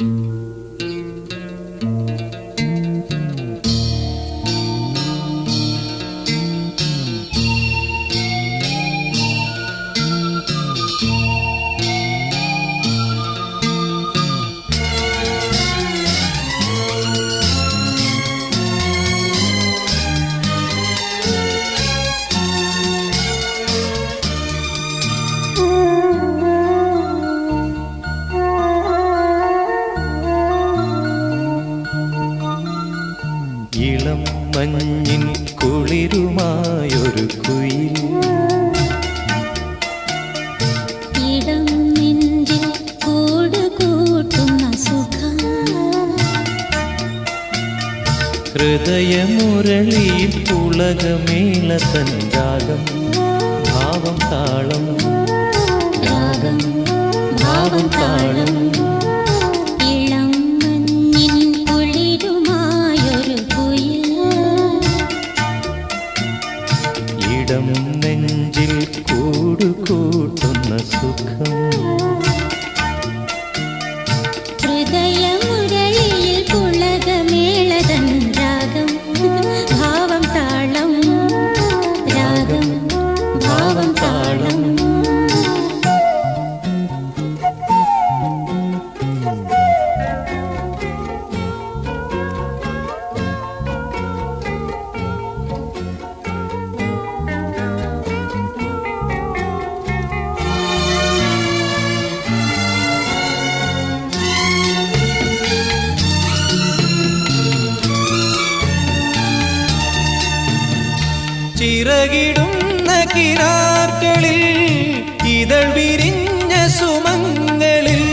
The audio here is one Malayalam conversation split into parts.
Mm-hmm. ഇളം മഞ്ഞിൻ കുളിരുമായൊരു കുയിൽ. ഇടം നെഞ്ചിൽ കൂട് കൂട്ടുന്ന സുഖം. ഹൃദയമുരളിയിൽ പുളകമേള തൻരാഗം ഭാവം താളം നെഞ്ചിൽ കൂടുകൂട്ടുന്ന സുഖം. ചിറകിടുന്ന കിനാക്കളിൽ ഇതൾ വിരിഞ്ഞ സുമങ്ങളിൽ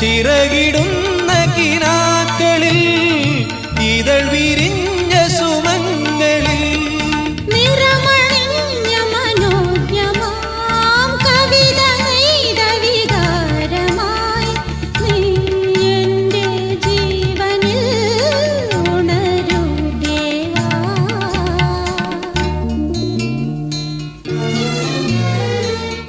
ചിറകിടുന്ന കിനാക്കളിൽ